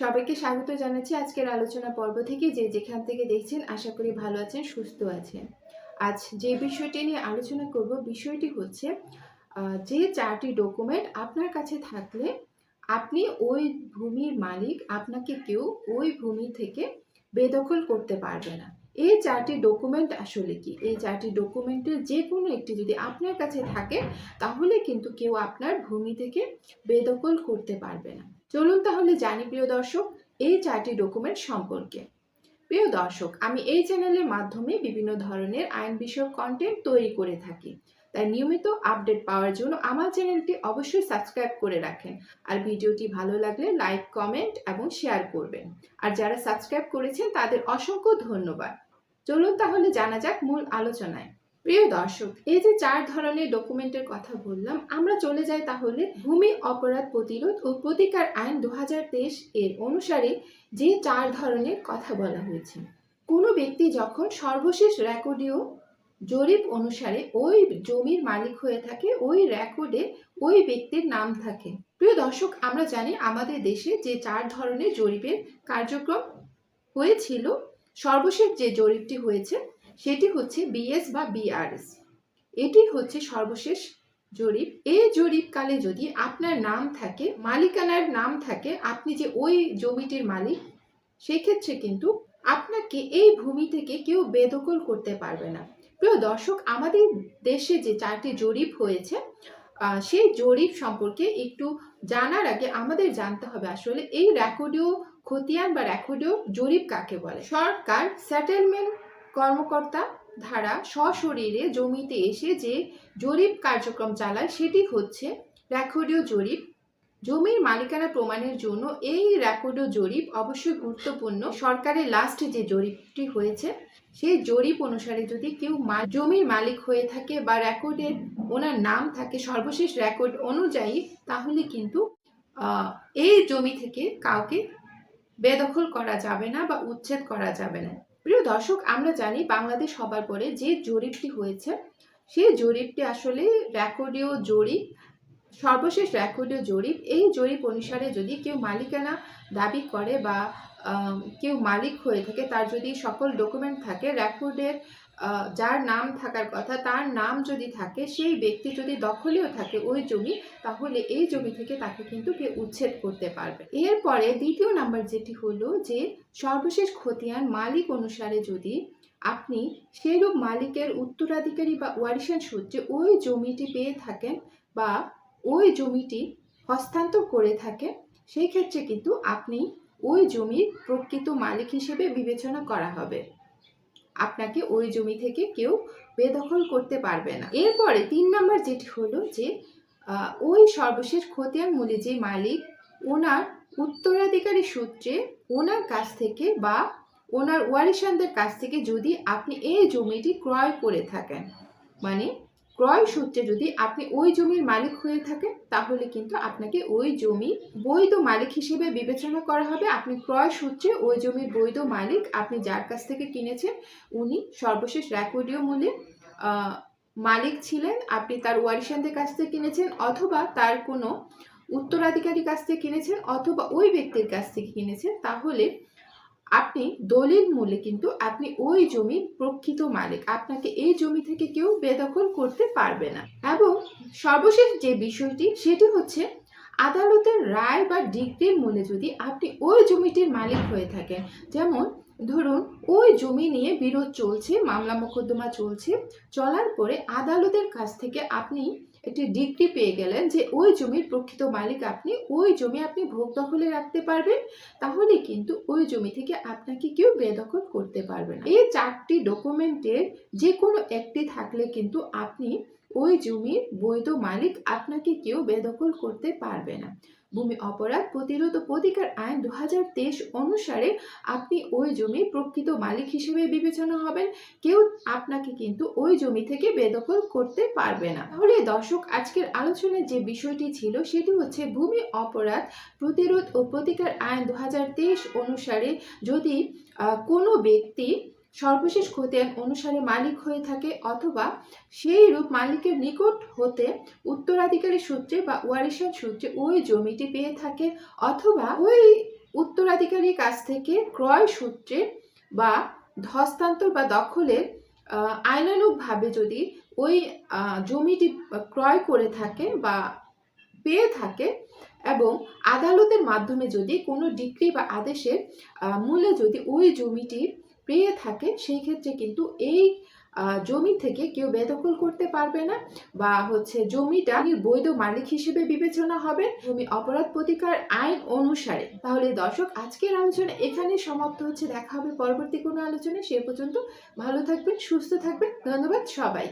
সবাইকে স্বাগত জানাচ্ছি আজকের আলোচনা পর্ব থেকে। যে যেখান থেকে দেখছেন, আশা করি ভালো আছেন, সুস্থ আছেন। আজ যে বিষয়টি নিয়ে আলোচনা করব, বিষয়টি হচ্ছে যে চারটি ডকুমেন্ট আপনার কাছে থাকলে আপনি ওই ভূমির মালিক, আপনাকে কেউ ওই ভূমি থেকে বেদখল করতে পারবে না। এই চারটি ডকুমেন্ট আসলে কি? এই চারটি ডকুমেন্টের যে কোনো একটি যদি আপনার কাছে থাকে, তাহলে কিন্তু কেউ আপনার ভূমি থেকে বেদখল করতে পারবে না। চলুন তাহলে জানি, প্রিয় দর্শক, এই চারটি ডকুমেন্ট সম্পর্কে। প্রিয় দর্শক, আমি এই চ্যানেলের মাধ্যমে বিভিন্ন ধরনের আইন বিষয়ক কন্টেন্ট তৈরি করে থাকি। তাই নিয়মিত আপডেট পাওয়ার জন্য আমার চ্যানেলটি অবশ্যই সাবস্ক্রাইব করে রাখেন। আর ভিডিওটি ভালো লাগলে লাইক কমেন্ট এবং শেয়ার করবেন। আর যারা সাবস্ক্রাইব করেছেন, তাদের অসংখ্য ধন্যবাদ। চলুন তাহলে জানা যাক মূল আলোচনায়। প্রিয় দর্শক, এই যে চার ধরনের ডকুমেন্টের কথা বললাম, আমরা চলে যাই তাহলে ভূমি অপরাধ প্রতিরোধ ও প্রতিকার আইন দু হাজার তেইশ এর অনুসারে যে চার ধরনের কথা বলা হয়েছে। কোনো ব্যক্তি যখন সর্বশেষ রেকর্ডীয় জরিপ অনুসারে ওই জমির মালিক হয়ে থাকে, ওই রেকর্ডে ওই ব্যক্তির নাম থাকে। প্রিয় দর্শক, আমরা জানি আমাদের দেশে যে চার ধরনের জরিপের কার্যক্রম হয়েছিল, সর্বশেষ যে জরিপটি হয়েছে সেটি হচ্ছে বিএস বা বিআরএস। এটি হচ্ছে সর্বশেষ জরিপ। এই জরিপকালে যদি আপনার নাম থাকে, মালিকানার নাম থাকে, আপনি যে ওই জমিটির মালিক, সেক্ষেত্রে কিন্তু আপনাকে এই ভূমি থেকে কেউ বেদখল করতে পারবে না। প্রিয় দর্শক, আমাদের দেশে যে চারটি জরিপ হয়েছে সেই জরিপ সম্পর্কে একটু জানার আগে আমাদের জানতে হবে আসলে এই রেকর্ডীয় খতিয়ান বা রেকর্ডীয় জরিপ কাকে বলে? সরকার সেটেলমেন্ট কর্মকর্তা ধারা সশরীরে জমিতে এসে যে জরিপ কার্যক্রম চালায়, সেটি হচ্ছে রেকর্ডীয় জরিপ। জমির মালিকানা প্রমাণের জন্য এই রেকর্ডীয় জরিপ অবশ্যই গুরুত্বপূর্ণ। সরকারের লাস্ট যে জরিপটি হয়েছে, সেই জরিপ অনুসারে যদি কেউ জমির মালিক হয়ে থাকে বা রেকর্ডের ওনার নাম থাকে, সর্বশেষ রেকর্ড অনুযায়ী, তাহলে কিন্তু এই জমি থেকে কাউকে বেদখল করা যাবে না বা উচ্ছেদ করা যাবে না। প্রিয় দর্শক, আমরা জানি বাংলাদেশ হবার পরে যে জরিপটি হয়েছে, সেই জরিপটি আসলে রেকর্ডীয় জরিপ, সর্বশেষ রেকর্ডীয় জরিপ। এই জরিপ অনুসারে যদি কেউ মালিকানা দাবি করে বা কেউ মালিক হয়ে থাকে, তার যদি সকল ডকুমেন্ট থাকে রেকর্ডের যার নাম থাকার কথা, তার নাম যদি থাকে, সেই ব্যক্তি যদি দখলেও থাকে ওই জমি, তাহলে এই জমি থেকে তাকে কিন্তু কেউ উচ্ছেদ করতে পারবে। এরপরে দ্বিতীয় নাম্বার যেটি হলো যে, সর্বশেষ খতিয়ান মালিক অনুসারে যদি আপনি সেইরূপ মালিকের উত্তরাধিকারী বা ওয়ারিশান সূত্রে ওই জমিটি পেয়ে থাকেন বা ওই জমিটি হস্তান্তর করে থাকেন, সেই ক্ষেত্রে কিন্তু আপনি ওই জমির প্রকৃত মালিক হিসেবে বিবেচনা করা হবে। আপনাকে ওই জমি থেকে কেউ বেদখল করতে পারবে না। এরপরে তিন নম্বর যেটি হলো যে ওই সর্বশেষ খতিয়ান মূলে যে মালিক, ওনার উত্তরাধিকারী সূত্রে ওনার কাছ থেকে বা ওনার ওয়ারিসানদের কাছ থেকে যদি আপনি এই জমিটি ক্রয় করে থাকেন মানে ক্রয় সূত্রে যদি আপনি ওই জমির মালিক হয়ে থাকেন, তাহলে কিন্তু আপনাকে ওই জমি বৈধ মালিক হিসেবে বিবেচনা করা হবে। আপনি ক্রয় সূত্রে ওই জমির বৈধ মালিক আপনি যার কাছ থেকে কিনেছেন, উনি সর্বশেষ রেকর্ডীয় মূল্যে মালিক ছিলেন। আপনি তার ওয়ারিশানদের কাছ থেকে কিনেছেন অথবা তার কোনো উত্তরাধিকারীর কাছ থেকে কিনেছেন অথবা ওই ব্যক্তির কাছ থেকে কিনেছেন, তাহলে আপনি দলিল মূল্যে কিন্তু আপনি ওই জমির প্রকৃত মালিক। আপনাকে এই জমি থেকে কেউ বেদখল করতে পারবে না। এবং সর্বশেষ যে বিষয়টি, সেটি হচ্ছে আদালতের রায় বা ডিগ্রির মূল্যে যদি আপনি ওই জমিটির মালিক হয়ে থাকেন, যেমন ধরুন ওই জমি নিয়ে বিরোধ চলছে, মামলা মোকদ্দমা চলছে, চলার পরে আদালতের কাছ থেকে আপনি একটি ডিগ্রি পেয়ে গেলেন যে ওই জমির প্রকৃত মালিক আপনি, ওই জমি আপনি ভোগ দখলে রাখতে পারবেন, তাহলে কিন্তু ওই জমি থেকে আপনাকে কেউ বেদখল করতে পারবে না। এই চারটি ডকুমেন্টের যে কোনো একটি থাকলে কিন্তু আপনি ওই জমির বৈধ মালিক আপনাকে কেউ বেদখল করতে পারবে না। ভূমি অপরাধ প্রতিরোধ ও প্রতিকার আইন দু হাজার তেইশ অনুসারে আপনি ওই জমির প্রকৃত মালিক হিসেবে বিবেচনা হবেন। কেউ আপনাকে কিন্তু ওই জমি থেকে বেদখল করতে পারবে না। তাহলে দর্শক, আজকের আলোচনার যে বিষয়টি ছিল সেটি হচ্ছে ভূমি অপরাধ প্রতিরোধ ও প্রতিকার আইন দু হাজার তেইশ অনুসারে যদি কোনো ব্যক্তি সর্বশেষ খতিয়ান অনুসারে মালিক হয়ে থাকে অথবা সেই রূপ মালিকের নিকট হতে উত্তরাধিকারী সূত্রে বা ওয়ারিশান সূত্রে ওই জমিটি পেয়ে থাকে অথবা ওই উত্তরাধিকারীর কাছ থেকে ক্রয় সূত্রে বা ধস্তান্তর বা দখলের আহ, আইনানুগভাবে যদি ওই জমিটি ক্রয় করে থাকে বা পেয়ে থাকে এবং আদালতের মাধ্যমে যদি কোনো ডিক্রি বা আদেশের মূলে যদি ওই জমিটি পেয়ে থাকে, সেই ক্ষেত্রে কিন্তু এই জমি থেকে কেউ বেদখল করতে পারবে না বা হচ্ছে জমিটা বৈধ মালিক হিসেবে বিবেচনা হবে জমি অপরাধ প্রতিকার আইন অনুসারে। তাহলে দর্শক, আজকের আলোচনা এখানে সমাপ্ত হচ্ছে। দেখা হবে পরবর্তী কোনো আলোচনায়। সে পর্যন্ত ভালো থাকবেন, সুস্থ থাকবেন। ধন্যবাদ সবাই